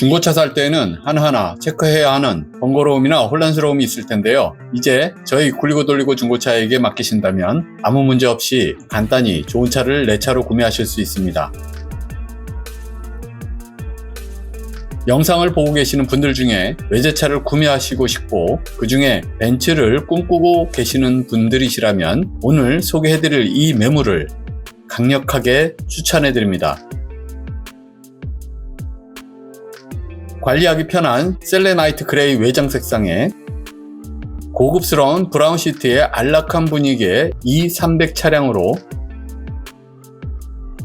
중고차 살 때는 하나하나 체크해야 하는 번거로움이나 혼란스러움이 있을 텐데요. 이제 저희 굴리고 돌리고 중고차에게 맡기신다면 아무 문제 없이 간단히 좋은 차를 내 차로 구매하실 수 있습니다. 영상을 보고 계시는 분들 중에 외제차를 구매하시고 싶고 그 중에 벤츠를 꿈꾸고 계시는 분들이시라면 오늘 소개해드릴 이 매물을 강력하게 추천해드립니다. 관리하기 편한 셀레나이트 그레이 외장 색상에 고급스러운 브라운 시트의 안락한 분위기의 E300 차량으로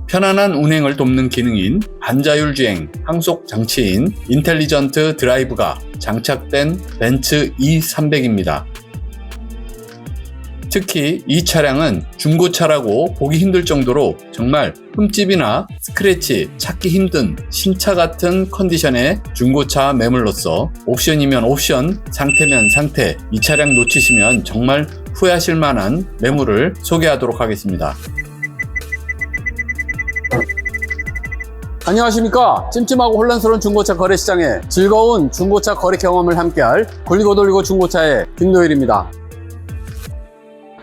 편안한 운행을 돕는 기능인 반자율 주행 항속 장치인 인텔리전트 드라이브가 장착된 벤츠 E300입니다. 특히 이 차량은 중고차라고 보기 힘들 정도로 정말 흠집이나 스크래치 찾기 힘든 신차 같은 컨디션의 중고차 매물로서 옵션이면 옵션, 상태면 상태, 이 차량 놓치시면 정말 후회하실 만한 매물을 소개하도록 하겠습니다. 안녕하십니까 찜찜하고 혼란스러운 중고차 거래 시장에 즐거운 중고차 거래 경험을 함께할 굴리고 돌리고 중고차의 김노일입니다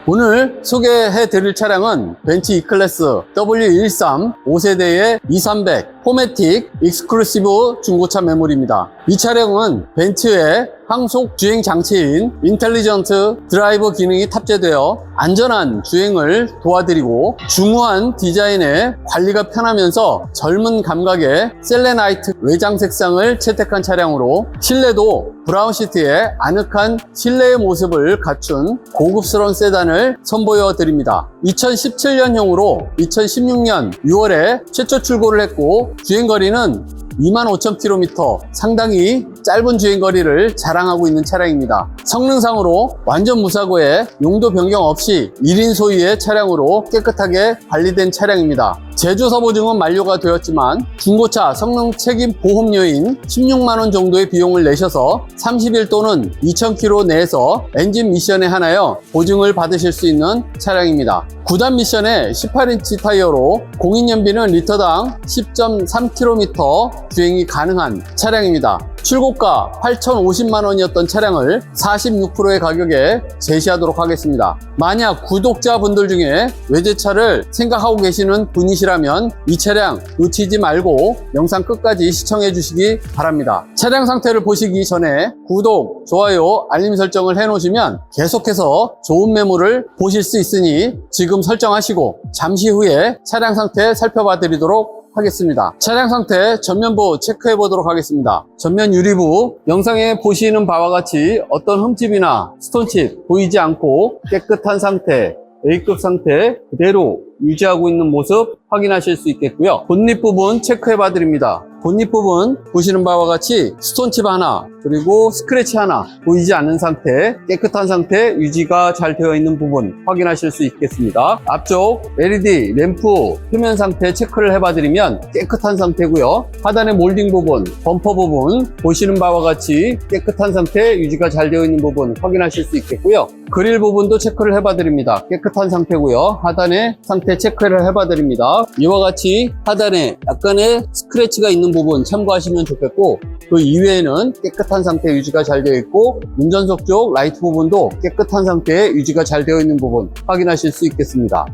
오늘 소개해 드릴 차량은 벤츠 E클래스 W13 5세대의 2300 포매틱 익스클루시브 중고차 매물입니다. 이 차량은 벤츠의 항속 주행 장치인 인텔리전트 드라이브 기능이 탑재되어 안전한 주행을 도와드리고 중후한 디자인에 관리가 편하면서 젊은 감각의 셀레나이트 외장 색상을 채택한 차량으로 실내도 브라운 시트에 아늑한 실내의 모습을 갖춘 고급스러운 세단을 선보여 드립니다. 2017년형으로 2016년 6월에 최초 출고를 했고 주행거리는 25,000km 상당히 짧은 주행거리를 자랑하고 있는 차량입니다. 성능상으로 완전 무사고에 용도 변경 없이 1인 소유의 차량으로 깨끗하게 관리된 차량입니다. 제조 서보증은 만료가 되었지만 중고차 성능 책임 보험료인 16만원 정도의 비용을 내셔서 30일 또는 2,000km 내에서 엔진 미션에 한하여 보증을 받으실 수 있는 차량입니다. 9단 미션에 18인치 타이어로 공인연비는 리터당 10.3km 주행이 가능한 차량입니다. 출고가 8,050만 원이었던 차량을 46%의 가격에 제시하도록 하겠습니다. 만약 구독자분들 중에 외제차를 생각하고 계시는 분이시라면 이 차량 놓치지 말고 영상 끝까지 시청해 주시기 바랍니다. 차량 상태를 보시기 전에 구독, 좋아요, 알림 설정을 해 놓으시면 계속해서 좋은 매물을 보실 수 있으니 지금 설정하시고 잠시 후에 차량 상태 살펴봐 드리도록 하겠습니다. 차량 상태 전면부 체크해 보도록 하겠습니다. 전면 유리부 영상에 보시는 바와 같이 어떤 흠집이나 스톤칩 보이지 않고 깨끗한 상태 A급 상태 그대로 유지하고 있는 모습 확인하실 수 있겠고요. 본닛 부분 체크해 봐 드립니다. 본닛 부분 보시는 바와 같이 스톤칩 하나 그리고 스크래치 하나 보이지 않는 상태 깨끗한 상태 유지가 잘 되어 있는 부분 확인하실 수 있겠습니다. 앞쪽 LED 램프 표면 상태 체크를 해봐 드리면 깨끗한 상태고요. 하단의 몰딩 부분 범퍼 부분 보시는 바와 같이 깨끗한 상태 유지가 잘 되어 있는 부분 확인하실 수 있겠고요. 그릴 부분도 체크를 해봐 드립니다. 깨끗한 상태고요. 하단의 상태 체크를 해봐 드립니다. 이와 같이 하단에 약간의 스크래치가 있는 부분 참고하시면 좋겠고 그 이외에는 깨끗한 상태 유지가 잘 되어 있고 운전석 쪽 라이트 부분도 깨끗한 상태에 유지가 잘 되어 있는 부분 확인하실 수 있겠습니다.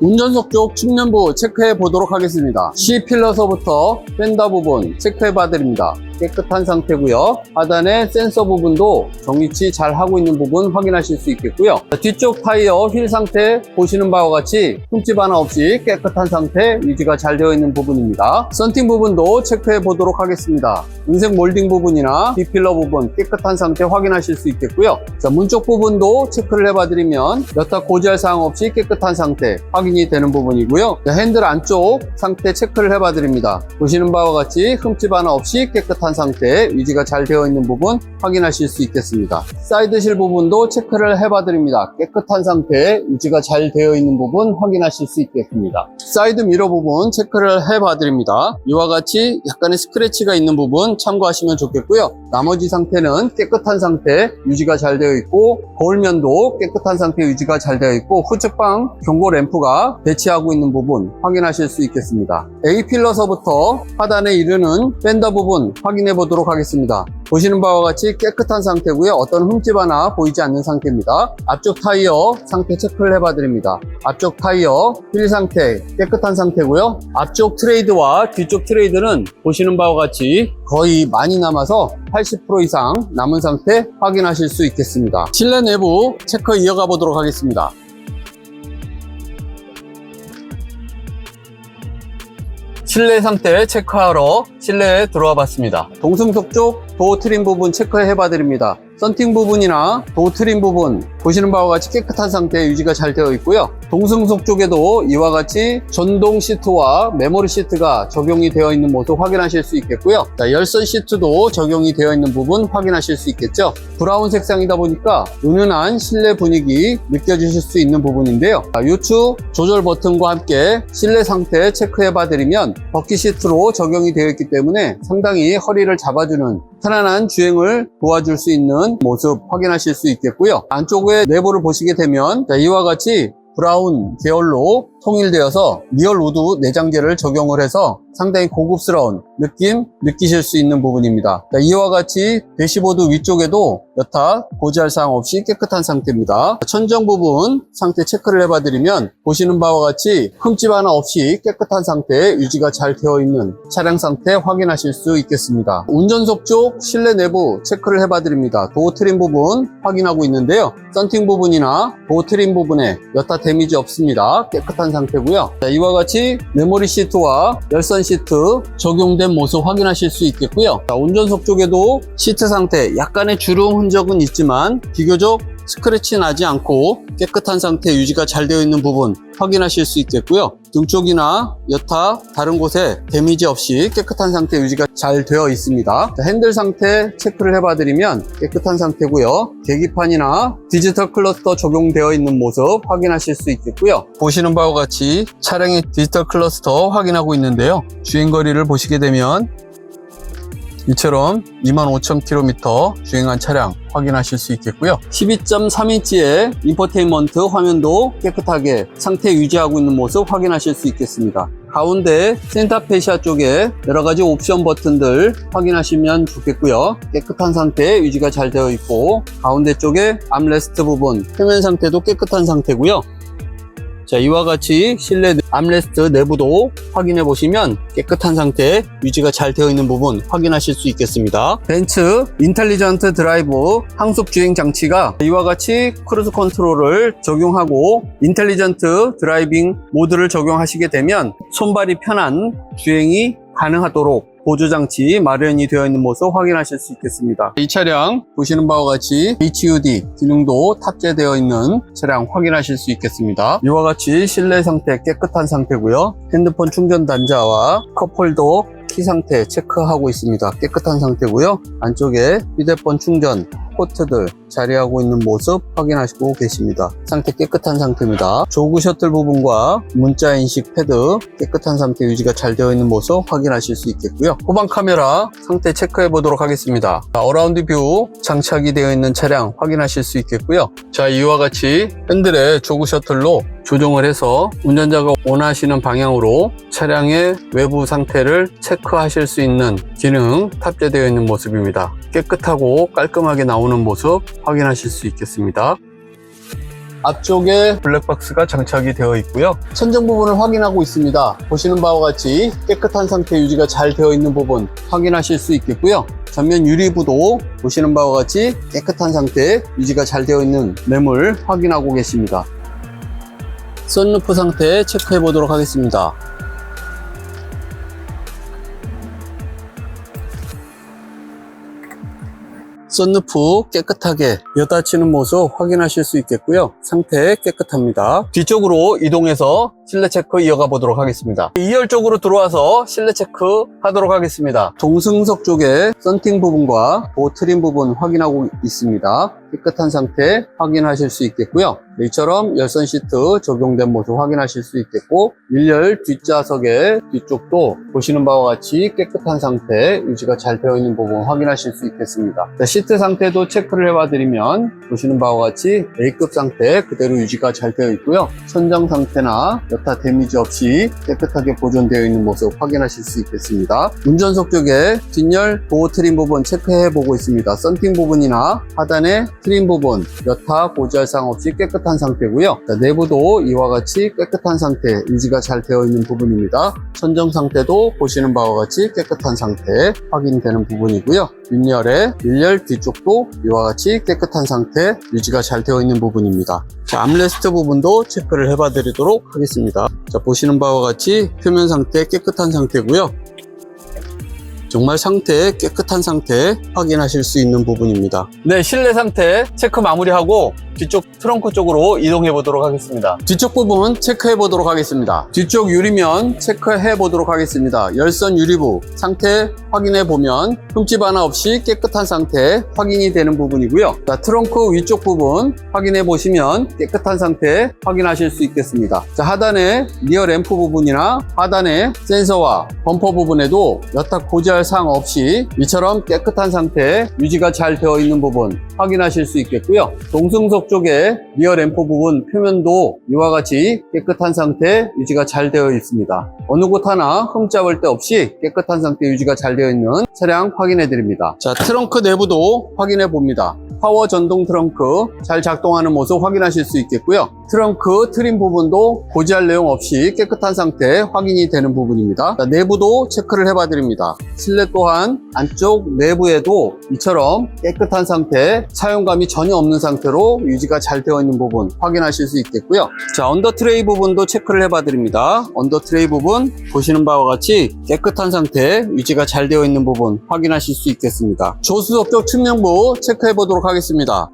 운전석 쪽 측면부 체크해 보도록 하겠습니다. C필러서부터 펜더 부분 체크해 봐 드립니다. 깨끗한 상태고요. 하단의 센서 부분도 정위치 잘 하고 있는 부분 확인하실 수 있겠고요. 자, 뒤쪽 타이어 휠 상태 보시는 바와 같이 흠집 하나 없이 깨끗한 상태 유지가 잘 되어 있는 부분입니다. 썬팅 부분도 체크해 보도록 하겠습니다. 은색 몰딩 부분이나 B필러 부분 깨끗한 상태 확인하실 수 있겠고요. 자, 문쪽 부분도 체크를 해봐 드리면 여타 고지할 사항 없이 깨끗한 상태 확인이 되는 부분이고요. 자, 핸들 안쪽 상태 체크를 해봐 드립니다. 보시는 바와 같이 흠집 하나 없이 깨끗한 깨끗 한 상태 유지가 잘 되어 있는 부분 확인하실 수 있겠습니다. 사이드실 부분도 체크를 해봐 드립니다. 깨끗한 상태 유지가 잘 되어 있는 부분 확인하실 수 있겠습니다. 사이드 미러 부분 체크를 해봐 드립니다. 이와 같이 약간의 스크래치가 있는 부분 참고하시면 좋겠고요. 나머지 상태는 깨끗한 상태 유지가 잘 되어 있고 거울면도 깨끗한 상태 유지가 잘 되어 있고 후측방 경고 램프가 배치하고 있는 부분 확인하실 수 있겠습니다. A 필러서부터 하단에 이르는 밴더 부분 확인 해 보도록 하겠습니다. 보시는 바와 같이 깨끗한 상태고요. 어떤 흠집 하나 보이지 않는 상태입니다. 앞쪽 타이어 상태 체크를 해봐 드립니다. 앞쪽 타이어 휠 상태 깨끗한 상태고요. 앞쪽 트레이드와 뒤쪽 트레이드는 보시는 바와 같이 거의 많이 남아서 80% 이상 남은 상태 확인하실 수 있겠습니다. 실내 내부 체크 이어가 보도록 하겠습니다. 실내 상태 체크하러 실내에 들어와 봤습니다. 동승석 쪽 도어 트림 부분 체크해 봐 드립니다. 썬팅 부분이나 도어 트림 부분 보시는 바와 같이 깨끗한 상태 유지가 잘 되어 있고요. 동승석 쪽에도 이와 같이 전동 시트와 메모리 시트가 적용이 되어 있는 모습 확인하실 수 있겠고요. 자, 열선 시트도 적용이 되어 있는 부분 확인하실 수 있겠죠. 브라운 색상이다 보니까 은은한 실내 분위기 느껴지실 수 있는 부분인데요. 자, 요추 조절 버튼과 함께 실내 상태 체크해 봐 드리면 버킷 시트로 적용이 되어 있기 때문에 상당히 허리를 잡아주는 편안한 주행을 도와줄 수 있는 모습 확인하실 수 있겠고요. 안쪽에 내부를 보시게 되면 자, 이와 같이 브라운 계열로 통일되어서 리얼 우드 내장재를 적용을 해서 상당히 고급스러운 느낌 느끼실 수 있는 부분입니다. 자, 이와 같이 대시보드 위쪽에도 여타 고지할 사항 없이 깨끗한 상태입니다. 천정 부분 상태 체크를 해봐 드리면 보시는 바와 같이 흠집 하나 없이 깨끗한 상태 유지가 잘 되어 있는 차량 상태 확인하실 수 있겠습니다. 운전석 쪽 실내 내부 체크를 해봐 드립니다. 도어 트림 부분 확인하고 있는데요. 썬팅 부분이나 도어 트림 부분에 여타 데미지 없습니다. 깨끗 한 상태고요. 자, 이와 같이 메모리 시트와 열선 시트 적용된 모습 확인하실 수 있겠고요. 자, 운전석 쪽에도 시트 상태 약간의 주름 흔적은 있지만 비교적 스크래치 나지 않고 깨끗한 상태 유지가 잘 되어 있는 부분 확인하실 수 있겠고요. 등 쪽이나 여타 다른 곳에 데미지 없이 깨끗한 상태 유지가 잘 되어 있습니다. 자, 핸들 상태 체크를 해봐 드리면 깨끗한 상태고요. 계기판이나 디지털 클러스터 적용되어 있는 모습 확인하실 수 있겠고요. 보시는 바와 같이 차량의 디지털 클러스터 확인하고 있는데요. 주행거리를 보시게 되면 이처럼 25,000km 주행한 차량 확인하실 수 있겠고요. 12.3인치의 인포테인먼트 화면도 깨끗하게 상태 유지하고 있는 모습 확인하실 수 있겠습니다. 가운데 센터페시아 쪽에 여러 가지 옵션 버튼들 확인하시면 좋겠고요. 깨끗한 상태 유지가 잘 되어 있고 가운데 쪽에 암레스트 부분 표면 상태도 깨끗한 상태고요. 자, 이와 같이 실내 암레스트 내부도 확인해 보시면 깨끗한 상태 유지가 잘 되어 있는 부분 확인하실 수 있겠습니다. 벤츠 인텔리전트 드라이브 항속 주행 장치가 이와 같이 크루즈 컨트롤을 적용하고 인텔리전트 드라이빙 모드를 적용하시게 되면 손발이 편한 주행이 가능하도록 보조장치 마련이 되어 있는 모습 확인하실 수 있겠습니다. 이 차량 보시는 바와 같이 HUD 기능도 탑재되어 있는 차량 확인하실 수 있겠습니다. 이와 같이 실내 상태 깨끗한 상태고요. 핸드폰 충전 단자와 컵홀더 키 상태 체크하고 있습니다. 깨끗한 상태고요. 안쪽에 휴대폰 충전 포트들 자리하고 있는 모습 확인하시고 계십니다. 상태 깨끗한 상태입니다. 조그 셔틀 부분과 문자 인식 패드 깨끗한 상태 유지가 잘 되어 있는 모습 확인하실 수 있겠고요. 후방 카메라 상태 체크해 보도록 하겠습니다. 자, 어라운드 뷰 장착이 되어 있는 차량 확인하실 수 있겠고요. 자, 이와 같이 핸들에 조그 셔틀로 조정을 해서 운전자가 원하시는 방향으로 차량의 외부 상태를 체크하실 수 있는 기능 탑재되어 있는 모습입니다. 깨끗하고 깔끔하게 나오는 모습 확인하실 수 있겠습니다. 앞쪽에 블랙박스가 장착이 되어 있고요. 천정 부분을 확인하고 있습니다. 보시는 바와 같이 깨끗한 상태 유지가 잘 되어 있는 부분 확인하실 수 있겠고요. 전면 유리부도 보시는 바와 같이 깨끗한 상태 유지가 잘 되어 있는 매물 확인하고 계십니다. 선루프 상태 체크해 보도록 하겠습니다. 썬루프 깨끗하게 여닫히는 모습 확인하실 수 있겠고요. 상태 깨끗합니다. 뒤쪽으로 이동해서 실내 체크 이어가 보도록 하겠습니다. 2열 쪽으로 들어와서 실내 체크 하도록 하겠습니다. 동승석 쪽에 썬팅 부분과 보호 트림 부분 확인하고 있습니다. 깨끗한 상태 확인하실 수 있겠고요. 네, 이처럼 열선 시트 적용된 모습 확인하실 수 있겠고 1열 뒷좌석의 뒤쪽도 보시는 바와 같이 깨끗한 상태 유지가 잘 되어 있는 부분 확인하실 수 있겠습니다. 자, 시트 상태도 체크를 해봐 드리면 보시는 바와 같이 A급 상태 그대로 유지가 잘 되어 있고요. 천장 상태나 여타 데미지 없이 깨끗하게 보존되어 있는 모습 확인하실 수 있겠습니다. 운전석 쪽에 뒷열 보호 트림 부분 체크해 보고 있습니다. 썬팅 부분이나 하단의 트림 부분 여타 고지할 사항 없이 깨끗한 상태고요. 자, 내부도 이와 같이 깨끗한 상태 유지가 잘 되어 있는 부분입니다. 천정 상태도 보시는 바와 같이 깨끗한 상태 확인되는 부분이고요. 윗열의 일열 뒤쪽도 이와 같이 깨끗한 상태 유지가 잘 되어 있는 부분입니다. 자, 암레스트 부분도 체크를 해봐 드리도록 하겠습니다. 자, 보시는 바와 같이 표면 상태 깨끗한 상태고요. 정말 상태 깨끗한 상태 확인하실 수 있는 부분입니다. 네, 실내 상태 체크 마무리하고 뒤쪽 트렁크 쪽으로 이동해 보도록 하겠습니다. 뒤쪽 부분 체크해 보도록 하겠습니다. 뒤쪽 유리면 체크해 보도록 하겠습니다. 열선 유리부 상태 확인해 보면 흠집 하나 없이 깨끗한 상태 확인이 되는 부분이고요. 자, 트렁크 위쪽 부분 확인해 보시면 깨끗한 상태 확인하실 수 있겠습니다. 자, 하단에 리어 램프 부분이나 하단에 센서와 범퍼 부분에도 여타 고지할 사항 없이 이처럼 깨끗한 상태 유지가 잘 되어 있는 부분 확인하실 수 있겠고요. 동승석 쪽에 리어 램프 부분 표면도 이와 같이 깨끗한 상태 유지가 잘 되어 있습니다. 어느 곳 하나 흠 잡을 데 없이 깨끗한 상태 유지가 잘 되어 있는 차량 확인해 드립니다. 자, 트렁크 내부도 확인해 봅니다. 파워 전동 트렁크 잘 작동하는 모습 확인하실 수 있겠고요. 트렁크 트림 부분도 고지할 내용 없이 깨끗한 상태 확인이 되는 부분입니다. 자, 내부도 체크를 해봐 드립니다. 실내 또한 안쪽 내부에도 이처럼 깨끗한 상태 사용감이 전혀 없는 상태로 유지가 잘 되어 있는 부분 확인하실 수 있겠고요. 자, 언더 트레이 부분도 체크를 해봐 드립니다. 언더 트레이 부분 보시는 바와 같이 깨끗한 상태 유지가 잘 되어 있는 부분 확인하실 수 있겠습니다. 조수석 쪽 측면부 체크해 보도록 하겠습니다.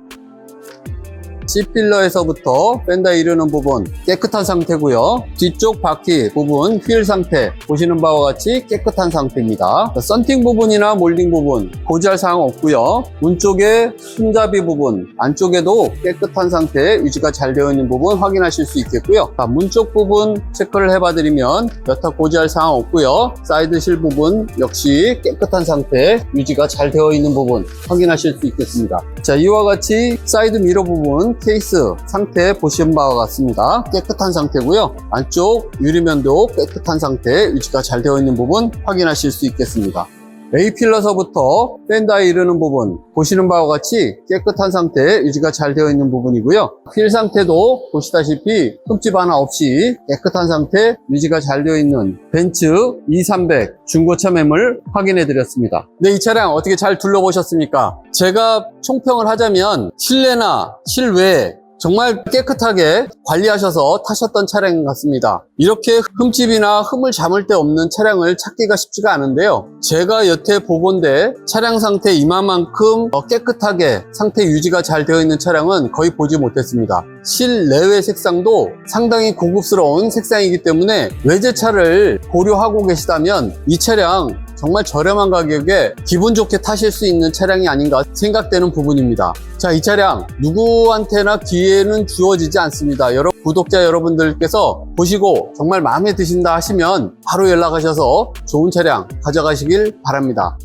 C필러에서부터 펜다 이르는 부분 깨끗한 상태고요. 뒤쪽 바퀴 부분 휠 상태 보시는 바와 같이 깨끗한 상태입니다. 자, 썬팅 부분이나 몰딩 부분 고지할 사항 없고요. 문 쪽에 손잡이 부분 안쪽에도 깨끗한 상태 유지가 잘 되어 있는 부분 확인하실 수 있겠고요. 자, 문쪽 부분 체크를 해봐 드리면 여타 고지할 사항 없고요. 사이드 실 부분 역시 깨끗한 상태 유지가 잘 되어 있는 부분 확인하실 수 있겠습니다. 자, 이와 같이 사이드 미러 부분 케이스 상태 보시는 바와 같습니다. 깨끗한 상태고요. 안쪽 유리면도 깨끗한 상태 유지가 잘 되어 있는 부분 확인하실 수 있겠습니다. A필러서부터 펜다에 이르는 부분 보시는 바와 같이 깨끗한 상태 유지가 잘 되어 있는 부분이고요. 휠 상태도 보시다시피 흠집 하나 없이 깨끗한 상태 유지가 잘 되어 있는 벤츠 E300 중고차 매물 확인해 드렸습니다. 네, 이 차량 어떻게 잘 둘러보셨습니까? 제가 총평을 하자면 실내나 실외 정말 깨끗하게 관리하셔서 타셨던 차량 같습니다. 이렇게 흠집이나 흠을 잡을 데 없는 차량을 찾기가 쉽지가 않은데요. 제가 여태 보건대 차량 상태 이만큼 어, 깨끗하게 상태 유지가 잘 되어 있는 차량은 거의 보지 못했습니다. 실내외 색상도 상당히 고급스러운 색상이기 때문에 외제차를 고려하고 계시다면 이 차량 정말 저렴한 가격에 기분 좋게 타실 수 있는 차량이 아닌가 생각되는 부분입니다. 자, 이 차량 누구한테나 기회는 주어지지 않습니다. 여러 구독자 여러분들께서 보시고 정말 마음에 드신다 하시면 바로 연락하셔서 좋은 차량 가져가시길 바랍니다.